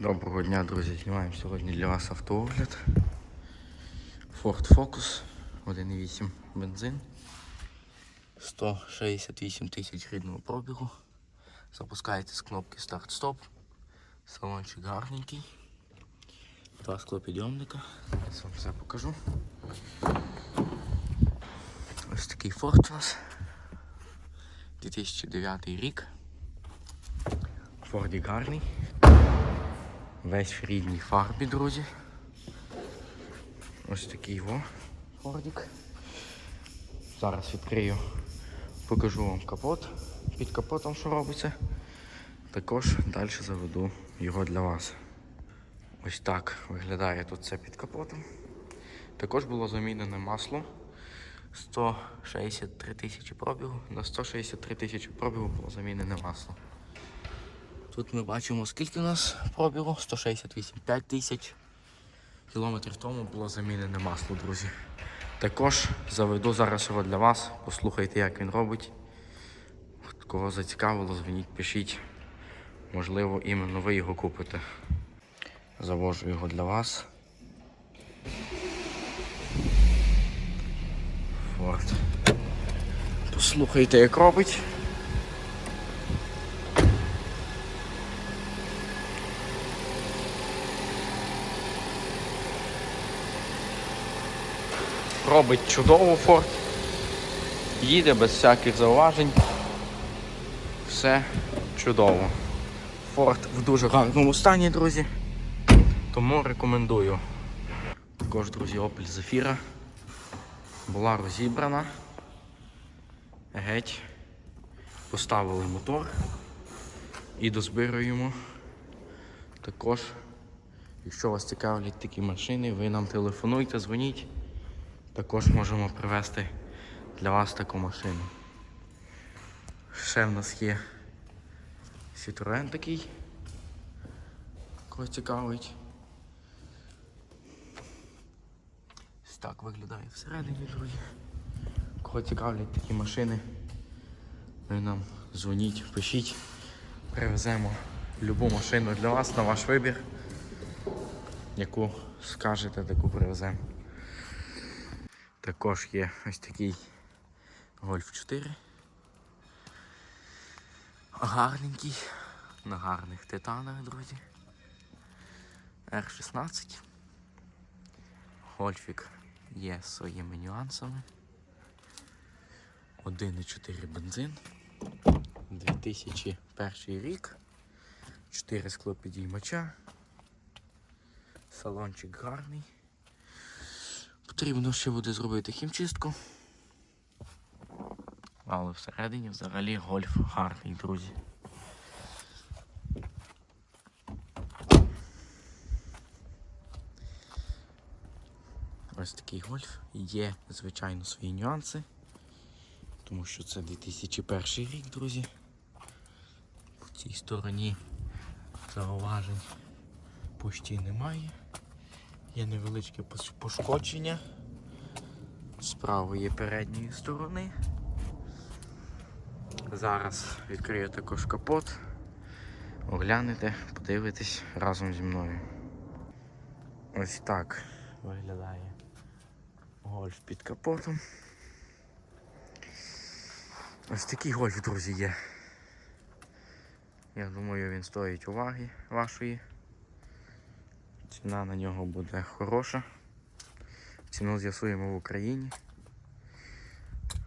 Доброго дня, друзі. Знімаємо сьогодні для вас автоогляд. Ford Focus 1.8 бензин. 168 тисяч рідного пробігу. Запускаєте з кнопки старт-стоп. Салончик гарненький. Два склопідйомника. Зараз вам все покажу. Ось такий Ford у нас. 2009 рік. Фордік гарний. Весь в рідній фарбі, друзі. Ось такий його Фордік. Зараз відкрию, покажу вам капот. Під капотом що робиться. Також далі заведу його для вас. Ось так виглядає тут це під капотом. Також було замінене масло. 163 тисячі пробігу. На 163 тисячі пробігу було замінене масло. Тут ми бачимо, скільки у нас пробігу? 168, 5 тисяч кілометрів тому було замінене масло, друзі. Також заведу зараз його для вас. Послухайте, як він робить. Кого зацікавило, дзвоніть, пишіть. Можливо, іменно ви його купите. Завожу його для вас. Форд. Послухайте, як робить. Робить чудово Форд. Їде без всяких зауважень. Все чудово. Форд в дуже гарному стані, друзі. Тому рекомендую. Також, друзі, Opel Zafira була розібрана. Геть. Поставили мотор і дозбируємо. Також, якщо вас цікавлять такі машини, ви нам телефонуйте, дзвоніть. Також можемо привезти для вас таку машину. Ще в нас є Citroen такий. Кого цікавить. Ось так виглядає всередині, друзі. Кого цікавлять такі машини, ви нам дзвоніть, пишіть, привеземо любу машину для вас на ваш вибір. Яку скажете, таку привеземо. Також є ось такий Golf 4. Гарненький, на гарних титанах, друзі. R16. Гольфік є своїми нюансами. 1,4 бензин. 2001 рік. 4 склопідіймача. Салончик гарний. Потрібно ще буде зробити хімчистку. Але всередині взагалі гольф гарний, друзі. Ось такий гольф. Є, звичайно, свої нюанси. Тому що це 2001 рік, друзі. В цій стороні зауважень почти немає. Є невеличке пошкодження з правої передньої сторони. Зараз відкрию також капот, оглянете, подивитесь разом зі мною. Ось так виглядає гольф під капотом. Ось такий гольф, друзі, є. Я думаю, він стоїть уваги вашої. Ціна на нього буде хороша. Ціну з'ясуємо в Україні.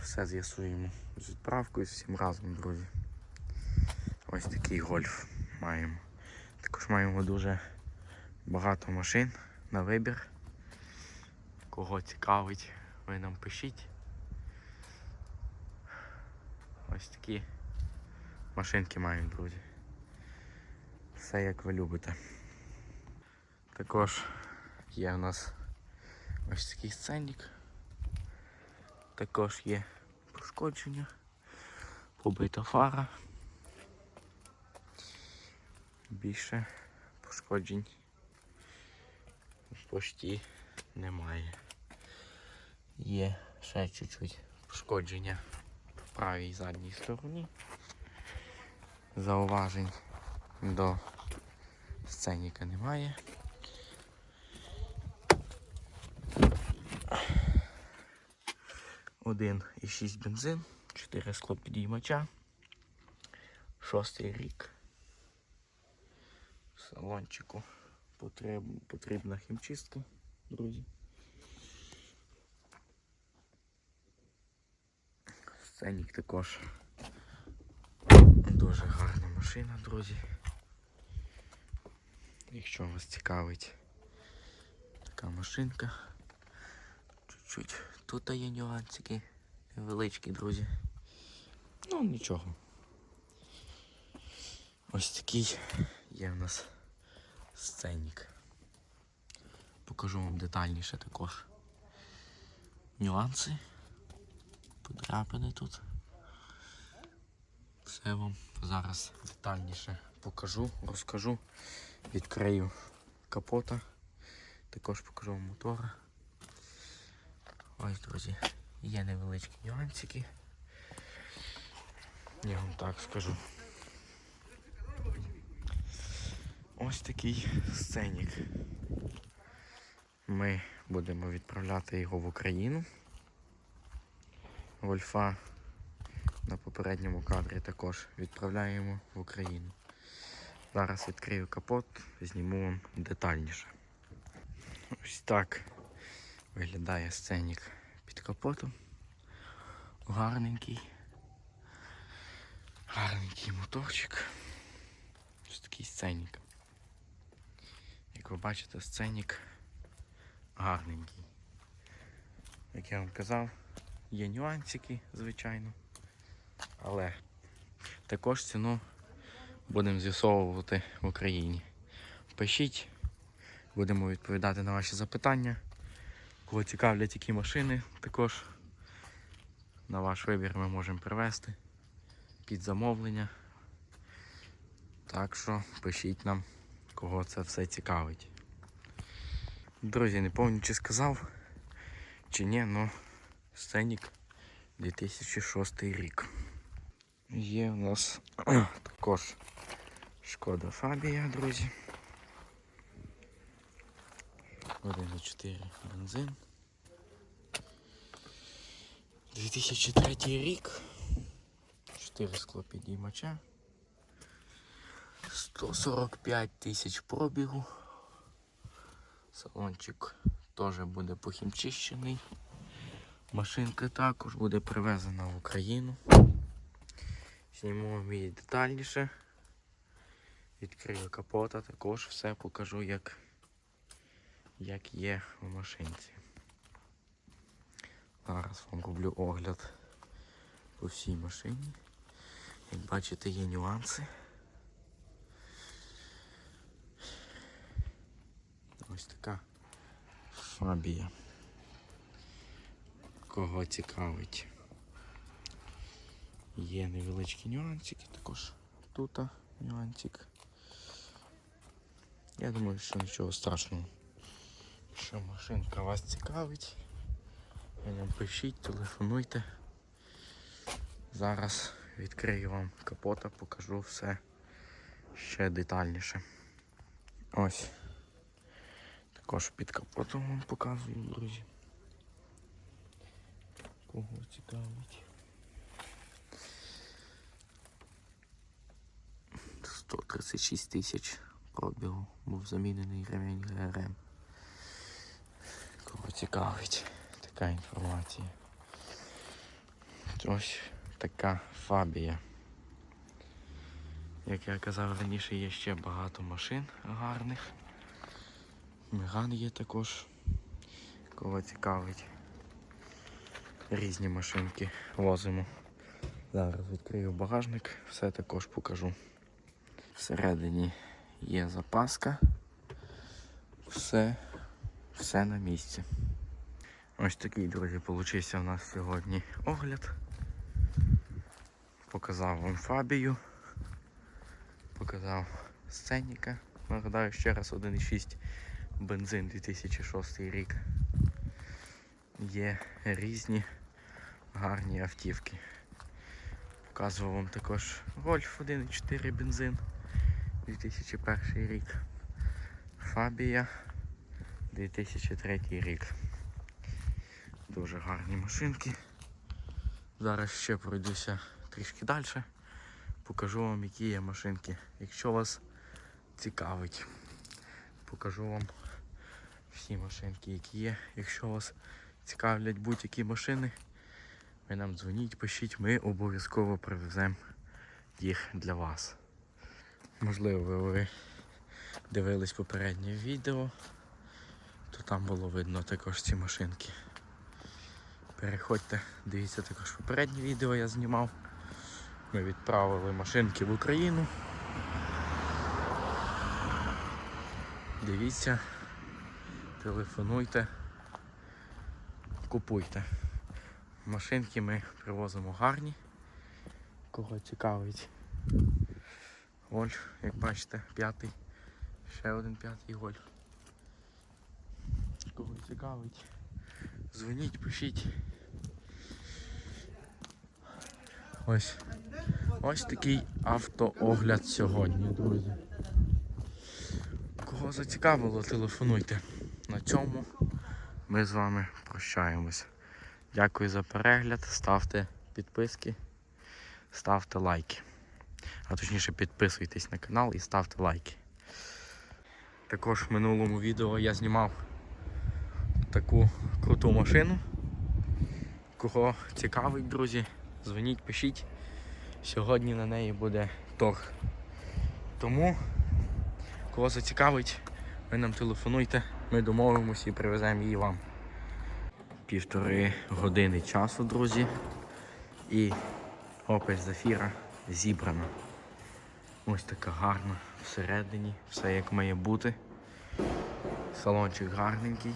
Все з'ясуємо з відправкою з всім разом, друзі. Ось такий гольф маємо. Також маємо дуже багато машин на вибір. Кого цікавить, ви нам пишіть. Ось такі машинки маємо, друзі. Все як ви любите. Також є у нас ось такий сценник. Також є пошкодження, побита фара. Більше пошкоджень почти немає. Є ще чуть-чуть пошкодження в правій задній стороні. Зауважень до Сценіка немає. Один і шість бензин, чотири склопідіймача, шостий рік. В салончику потреб, потрібна хімчистка, друзі. Сценік також дуже гарна машина, друзі. Якщо вас цікавить така машинка, чуть-чуть тут є нюансики невеличкі, друзі. Ну нічого. Ось такий є в нас сценік. Покажу вам детальніше також нюанси, подряпини тут. Все вам зараз детальніше покажу, розкажу, відкрию капота, також покажу вам мотора. Ось, друзі, є невеличкі нюансики. Я вам так скажу. Ось такий сценік. Ми будемо відправляти його в Україну. Вольфа на попередньому кадрі також відправляємо в Україну. Зараз відкрию капот, зніму вам детальніше. Ось так виглядає сценік під капотом. Гарненький. Гарненький моторчик. Ось такий сценік. Як ви бачите, сценік гарненький. Як я вам казав, є нюансики, звичайно. Але також ціну будемо з'ясовувати в Україні. Пишіть, будемо відповідати на ваші запитання. Кого цікавлять які машини, також на ваш вибір ми можемо привезти під замовлення. Так що пишіть нам, кого це все цікавить. Друзі, не пам'ятаю, чи сказав, чи ні, але сценік 2006 рік. Є у нас також шкода Фабія, друзі. 1,4 бензин. 2003 рік. 4 склопідіймача. 145 тисяч пробігу. Салончик теж буде похімчищений. Машинка також буде привезена в Україну. Зніму її детальніше. Відкрию капота, також все покажу, як, як є в машинці. Зараз вам роблю огляд по всій машині. Як бачите, є нюанси. Ось така фабія. Кого цікавить. Є невеличкі нюансики, також тут нюансик. Я думаю, що нічого страшного. Що машинка вас цікавить. Пишіть, телефонуйте. Зараз відкрию вам капота, покажу все ще детальніше. Ось. Також під капотом вам показую, друзі. Кого цікавить. 136 тисяч пробігу був замінений ремінь ГРМ. Цікавить така інформація. Ось така фабія. Як я казав раніше, є ще багато машин гарних. Меган є також. Кого цікавить. Різні машинки возимо. Зараз відкрию багажник, все також покажу. Всередині є запаска. Все, все на місці. Ось такий, друзі, получився у нас сьогодні огляд. Показав вам Фабію. Показав сценіка. Нагадаю ще раз 1,6 бензин 2006 рік. Є різні гарні автівки. Показував вам також Гольф 1,4 бензин 2001 рік. Фабія 2003 рік. Дуже гарні машинки. Зараз ще пройдуся трішки далі. Покажу вам, які є машинки. Якщо вас цікавить, покажу вам всі машинки, які є. Якщо вас цікавлять будь-які машини, ви нам дзвоніть, пишіть, ми обов'язково привеземо їх для вас. Можливо, ви дивились попереднє відео, то там було видно також ці машинки. Переходьте, дивіться також попереднє відео я знімав. Ми відправили машинки в Україну. Дивіться, телефонуйте, купуйте. Машинки ми привозимо гарні. Кого цікавить. Голь, як бачите, п'ятий. Ще один п'ятий голь. Кого цікавить. Дзвоніть, пишіть. Ось. Ось такий автоогляд сьогодні, друзі. Кого зацікавило, телефонуйте. На цьому ми з вами прощаємось. Дякую за перегляд. Ставте підписки, ставте лайки. А точніше підписуйтесь на канал і ставте лайки. Також в минулому відео я знімав таку круту машину. Кого цікавить, друзі, дзвоніть, пишіть. Сьогодні на неї буде торг. Тому, кого зацікавить, ви нам телефонуйте, ми домовимося і привеземо її вам. Півтори години часу, друзі. І Opel Zafira зібрана. Ось така гарна всередині, все як має бути. Салончик гарненький.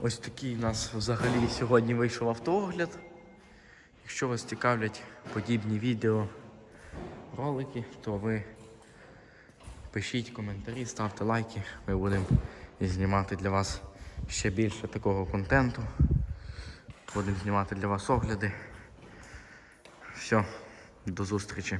Ось такий у нас взагалі сьогодні вийшов автоогляд. Якщо вас цікавлять подібні відео, ролики, то ви пишіть коментарі, ставте лайки. Ми будемо знімати для вас ще більше такого контенту. Будемо знімати для вас огляди. Все, до зустрічі.